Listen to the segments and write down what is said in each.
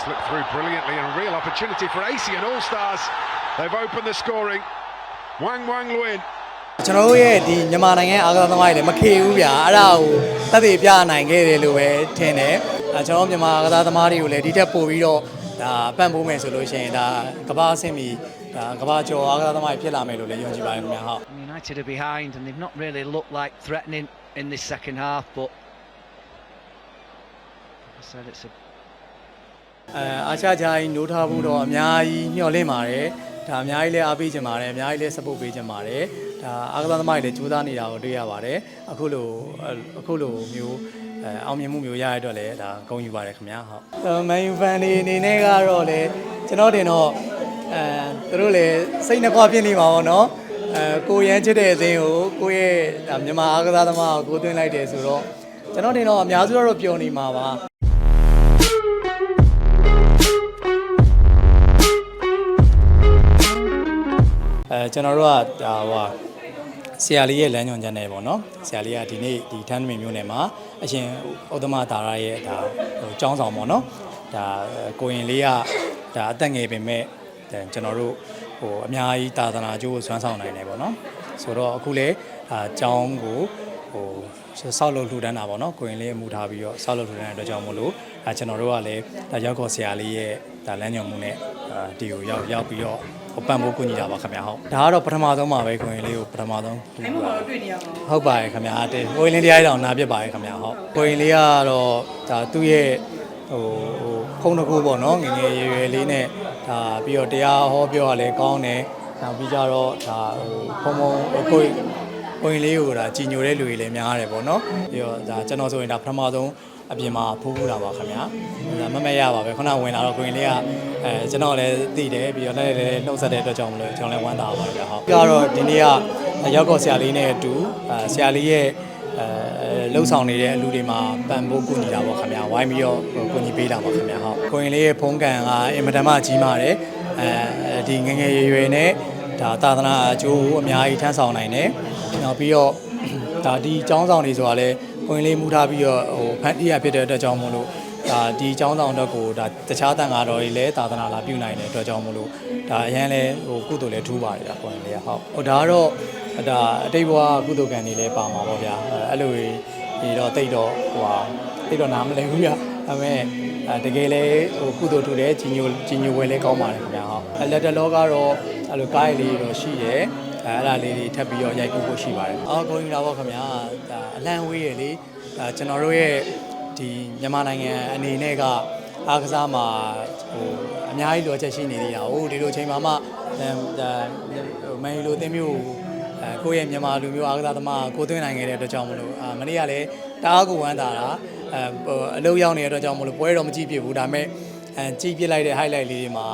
Slipped through brilliantly and a real opportunity for AC and All Stars. They've opened the scoring. Wang Wang Luin. ကျွန်တော်တို့ရဲ့ဒီမြန်မာနိုင်ငံအားကစားသမားတွေလည်းမခေဘူးဗျာအဲ့ဒါကိုတက်တည်ပြနိုင်ခဲ့တယ်လို့ပဲထင်တယ်အဲကျွန်တော်တို့မြန်မာအားကစားသမားတွေကိုလည်းဒီထက်ပိုပြီးတော့ဒါပံ့ပိုးမယ်ဆိုလို့ရှိရင်ဒါကမ္ဘာအဆင့်မီဒါကမ္ဘာကျော်အားကစားသမားတွေဖြစ်လာမယ်လို့လည်းယုံကြည်ပါတယ်ခင်ဗျာဟုတ် United are behind and they've not really looked like threatening in this second half, but I said it's a အဲအာရှဂျာကြီးနိုးထားဖို့တော့အများကြီးမျှော်လင့်ပါတယ်ဒါအများကြီးလည်းအားပေးချင်ပါတယ်အများကြီးလည်း support ပေးချင်ပါတယ်ဒါအားကစားသမားတွေလည်းကြိုးစားနေတာကိုတွေ့ရပါတယ်အခုလိုအခုလိုမျိုးအဲအောင်မြင်မှုမျိုးရရတဲ့အတွက်လည်းဒါဂုဏ်ယူပါတယ်ခင်ဗျာဟုတ်မန်ယူဖန်တွေအနေနဲ့ကတော့လေကျွန်တော်တင်တော့အဲသူတို့လည်းစိတ်နှကွဖြစ်နေမှာပေါ့နော်အဲကိုရမ်းချစ်တဲ့အသင်းကိုကိုရဲ့ဒါမြန်မာအားကစားသမားကိုကိုသွင်းလိုက်တယ်ဆိုတော့ကျွန်တော်တင်တော့အများစုတော့ပျော်နေမှာပါ အဲကျွန်တော်တို့ကဒါဟိုဟာဆရာလေးရဲ့လမ်းညွှန်ချက်နဲ့ပေါ့နော်ဆရာလေးကဒီနေ့ဒီထန်းသမင်မျိုးနယ်မှာအရှင်ဥဒ္ဓမဒါရရဲ့ဒါဟိုចောင်းဆောင်ပေါ့နော်ဒါကိုရင်လေးကဒါအသက်ငယ်ပင်မဲ့ဒါကျွန်တော်တို့ဟိုအများကြီးတာသနာကျိုးကိုစွမ်းဆောင်နိုင်တယ်ပေါ့နော်ဆိုတော့အခုလေအာចောင်းကိုဟိုဆောက်လုပ်လှူဒန်းတာပေါ့နော်ကိုရင်လေးအမှုထားပြီးတော့ဆောက်လုပ်လှူဒန်းတဲ့အတွက်ကြောင့်မို့လို့အဲကျွန်တော်တို့ကလည်းဒါရောက်ခေါ်ဆရာလေးရဲ့ဒါလမ်းညွှန်မှုနဲ့အာဒီကိုရောက်ရောက်ပြီးတော့ ဟိုပံ့ပိုးကူညီတာပါခင်ဗျာဟုတ်ဒါကတော့ပထမဆုံးပါပဲကိုရင်လေးကိုပထမဆုံးတူအဲ့မှာတော့တွေ့နေရမှာဟုတ်ပါတယ်ခင်ဗျာတဲ့ကိုရင်လေးတရားတောင်နာပြစ်ပါတယ်ခင်ဗျာဟုတ်ကိုရင်လေးကတော့ဒါသူ့ရဲ့ဟိုဟိုဖုန်းတစ်ခုပေါ့နော်ငယ်ငယ်ရွယ်ရွယ်လေးနဲ့ဒါပြီးတော့တရားဟောပြောရလဲကောင်းတယ်နောက်ပြီးကြတော့ဒါဟိုဖုန်းဖုန်းကိုကိုရင်လေးကိုဒါကြည်ညိုတဲ့လူတွေလည်းများတယ်ပေါ့နော်ပြီးတော့ဒါကျွန်တော်ဆိုရင်ဒါပထမဆုံး အပြင်မှာဖိုးဖူးတာပါခင်ဗျာဒါမမတ်ရပါပဲခုနဝင်လာတော့ကိုရင်လေးကအဲကျွန်တော်လည်းသိတယ်ပြီးတော့လည်းလည်းနှုတ်ဆက်တဲ့အတွက်ကြောင့်မလို့ကျွန်တော်လည်းဝမ်းသာပါတယ်ဗျာဟုတ်ကတော့ဒီနေ့ကရောက်တော့ဆရာလေးနဲ့အတူအဲဆရာလေးရဲ့အဲလှုပ်ဆောင်နေတဲ့အလူတွေမှာပံ့ပိုးကူညီတာပေါ့ခင်ဗျာဝိုင်းပြီးတော့ကူညီပေးတာပေါ့ခင်ဗျာဟုတ်ကိုရင်လေးရဲ့ဖုန်းကန်ကအင်မတန်မှကြီးမာတယ်အဲဒီငယ်ငယ်ရွယ်ရွယ်နဲ့ဒါသာသနာအကျိုးအများကြီးထမ်းဆောင်နိုင်တယ်နောက်ပြီးတော့ဒါဒီចောင်းဆောင်တွေဆိုတာလဲကို ရင်လေးမူထားပြီးတော့ဟိုဖန်တီးရဖြစ်တဲ့အတွက်ကြောင့်မို့လို့ဒါဒီចောင်းဆောင်တော့ကိုဒါတခြားတန်ဃာတော်တွေလည်းသာသနာလာပြုနိုင်တဲ့အတွက်ကြောင့်မို့လို့ဒါအရင်လဲဟိုကုသိုလ်လည်းထူးပါတယ်ဗျာကိုရင်လေးကဟုတ်ဟိုဒါကတော့ဒါအတိတ်ဘဝကုသိုလ်ကံတွေလည်းပါမှာပေါ့ဗျာအဲ့လိုဒီတော့တိတ်တော့ဟိုဟာတိတ်တော့နားမလည်ဘူးဗျာဒါပေမဲ့အဲတကယ်လဲဟိုကုသိုလ်ထူတယ်ကြီးညိုကြီးညိုဝဲလဲကောင်းပါတယ်ခင်ဗျာဟုတ်အဲလက်တလောကတော့အဲ့လိုကားရည်လေးတော့ရှိတယ် အဲအဲ့ဒါလေးတွေထပ်ပြီးတော့ရိုက်ကူးဖို့ရှိပါတယ်။အော်ကိုရင်လာပေါ့ခင်ဗျာ။ဒါအလံဝေးရလေ။အဲကျွန်တော်တို့ရဲ့ဒီမြန်မာနိုင်ငံအနေနဲ့ကအားကစားမှာဟိုအများကြီးလိုအပ်ချက်ရှိနေသေးတာ။ဟိုဒီလိုချိန်မှာမှအဲဒါမန်ယူလိုအသင်းမျိုးအဲကိုယ့်ရဲ့မြန်မာလူမျိုးအားကစားသမားကိုသွင်းနိုင်ခဲ့တဲ့အတွက်ကြောင့်မလို့အာမနေ့ကလည်းတအားကိုဝမ်းသာတာအဲဟိုအလုပ်ရောက်နေတဲ့အတွက်ကြောင့်မလို့ပွဲတော့မကြည့်ဖြစ်ဘူးဒါပေမဲ့အဲကြည့်ပြလိုက်တဲ့ highlight လေးတွေမှာ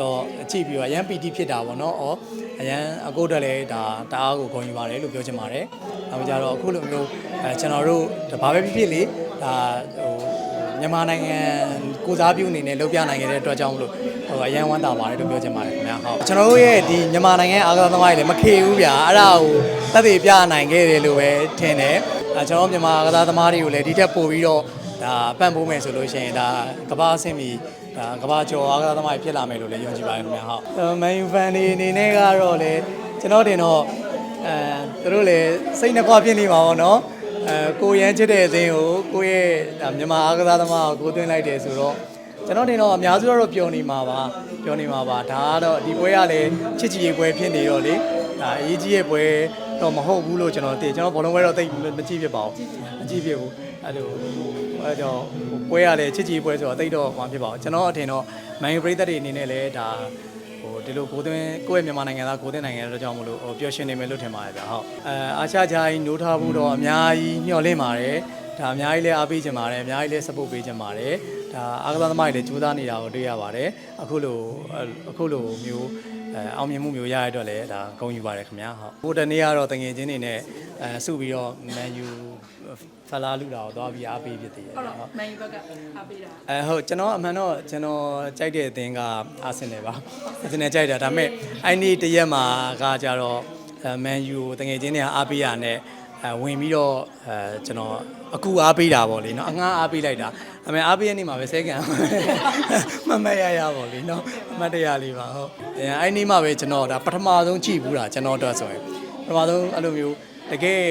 တော့ကြည့်ပြီးတော့အရန်ပီတိဖြစ်တာပေါ့နော်။အော်အရန်အကိုတက်လည်းဒါတအားကိုခေါ်ယူပါတယ်လို့ပြောချင်ပါတယ်။နောက်ကြတော့အခုလိုမျိုးအဲကျွန်တော်တို့ဒါဘာပဲဖြစ်ဖြစ်လေဒါဟိုမြန်မာနိုင်ငံကိုစားပြုအနေနဲ့လုပ်ပြနိုင်ခဲ့တဲ့အတွက်ကြောင့်မလို့ဟိုအရန်ဝမ်းသာပါတယ်လို့ပြောချင်ပါတယ်ခင်ဗျာဟုတ်ကျွန်တော်တို့ရဲ့ဒီမြန်မာနိုင်ငံအားကစားသမားတွေလည်းမခေဘူးဗျာအဲ့ဒါကိုသက်သေပြနိုင်ခဲ့တယ်လို့ပဲထင်တယ်အဲကျွန်တော်တို့မြန်မာအားကစားသမားတွေကိုလည်းဒီထက်ပိုပြီးတော့ဒါပံ့ပိုးမယ်ဆိုလို့ရှိရင်ဒါကမ္ဘာအဆင့်မီ ဒါကမ္ဘာကျော်အားကစားသမားတွေဖြစ်လာမယ်လို့လည်းယုံကြည်ပါတယ်ခင်ဗျာဟုတ်မန်ယူဖန်တွေအနေနဲ့ကတော့လေကျွန်တော်တင်တော့အဲသူတို့လည်းစိတ်နှကွဖြစ်နေမှာပေါ့နော်အဲကိုရမ်းချစ်တဲ့အသင်းကိုကိုရဲ့ဒါမြန်မာအားကစားသမားကိုကိုသွင်းလိုက်တယ်ဆိုတော့ကျွန်တော်တင်တော့အများစုတော့ပျော်နေမှာပါပျော်နေမှာပါဒါကတော့ဒီပွဲကလည်းချစ်ကြည်ရေးပွဲဖြစ်နေတော့လေဒါအရေးကြီးရဲ့ပွဲတော့မဟုတ်ဘူးလို့ကျွန်တော်သိကျွန်တော်ဘောလုံးပွဲတော့သိမကြည့်ဖြစ်ပါဘူးမကြည့်ဖြစ်ဘူးအဲ့လိုအဲ့တော့ ပွဲကလည်းချစ်ကြည်ရေးပွဲဆိုတော့သိတော့မှဖြစ်ပါဘူးကျွန်တော်အထင်တော့မန်ယူပရိသတ်တွေအနေနဲ့လည်းဒါဟိုဒီလိုကိုသွင်းကိုယ့်ရဲ့မြန်မာနိုင်ငံသားကိုသွင်းနိုင်ငံတဲ့ကြောင့်မလို့ဟိုပျော်ရွှင်နေမယ်လို့ထင်ပါတယ်ဗျာဟုတ်အဲအာရှဂျာကြီးနိုးထားဖို့တော့အများကြီးမျှော်လင့်ပါတယ်ဒါအများကြီးလည်းအားပေးချင်ပါတယ်အများကြီးလည်း support ပေးချင်ပါတယ်ဒါအားကစားသမားတွေလည်းကြိုးစားနေတာကိုတွေ့ရပါတယ်အခုလိုအခုလိုမျိုး အဲအောင်မြင်မှုမျိုးရရတဲ့အတွက်လည်းဒါဂုဏ်ယူပါတယ်ခင်ဗျာဟုတ်ဟိုတနေ့ကတော့တငယ်ချင်းတွေနဲ့အဲစုပြီးတော့မန်ယူဖလာလူတာကိုသွားပြီးအားပေးဖြစ်သေးတယ်ဟုတ်ဟုတ်တော့မန်ယူဘက်ကအားပေးတာအဲဟုတ်ကျွန်တော်အမှန်တော့ကျွန်တော်ကြိုက်တဲ့အသင်းကအာဆင်နယ်ပါအာဆင်နယ်ကြိုက်တာဒါပေမဲ့အဲ့ဒီတရက်မှာကကြတော့မန်ယူတငယ်ချင်းတွေကအားပေးရနဲ့အဲဝင်ပြီးတော့အဲကျွန်တော် အကူအားပေးတာပေါ့လေနော်အငှားအားပေးလိုက်တာအမေအားပေးရနေမှာပဲဆဲကန်မမရရပါလိနော်အမတ်တရားလေးပါဟုတ်အဲအဲ့ဒီမှာပဲကျွန်တော်ဒါပထမဆုံးကြည့်ဘူးတာကျွန်တော်အတွက်ဆိုရင်ပထမဆုံးအဲ့လိုမျိုးတကယ်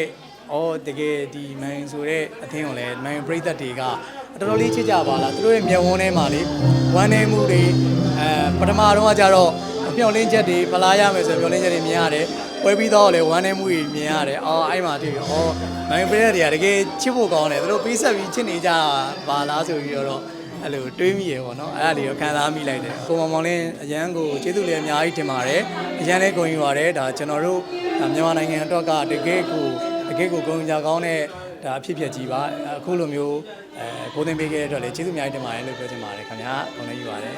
ဩတကယ်ဒီမိုင်းဆိုတဲ့အသင်းကိုလည်းမိုင်းပရိသတ်တွေကတော်တော်လေးချစ်ကြပါလားသူတို့ရဲ့မျက်ဝန်းထဲမှာလေဝမ်းနေမှုတွေအဲပထမတော့ကကြတော့မျောလင်းချက်တွေဖလားရမယ်ဆိုမျောလင်းချက်တွေမြင်ရတယ် ပွဲပြီးတော့လည်းဝမ်းနေမှုတွေမြင်ရတယ်အော်အဲ့မှာတွေ့ဩမိုင်းပရိသတ်တွေကတကယ်ချစ်ဖို့ကောင်းတယ်သူတို့ပေးဆက်ပြီးချစ်နေကြတာပါလားဆိုပြီးတော့အဲ့လိုတွေးမိရေပေါ့နော်အဲ့ဒါလေးကိုခံစားမိလိုက်တယ်ကိုမောင်မောင်လင်းအရန်ကိုကျေးဇူးလည်းအများကြီးတင်ပါတယ်အရန်လည်းဂုဏ်ယူပါတယ်ဒါကျွန်တော်တို့ဒါမြန်မာနိုင်ငံအတွက်ကတကယ်ကိုတကယ်ကိုဂုဏ်ယူကြကောင်းတဲ့ဒါအဖြစ်အပျက်ကြီးပါအခုလိုမျိုးအဲကိုသိမ်းပေးခဲ့တဲ့အတွက်လည်းကျေးဇူးအများကြီးတင်ပါတယ်လို့ပြောချင်ပါတယ်ခင်ဗျာဂုဏ်လည်းယူပါတယ်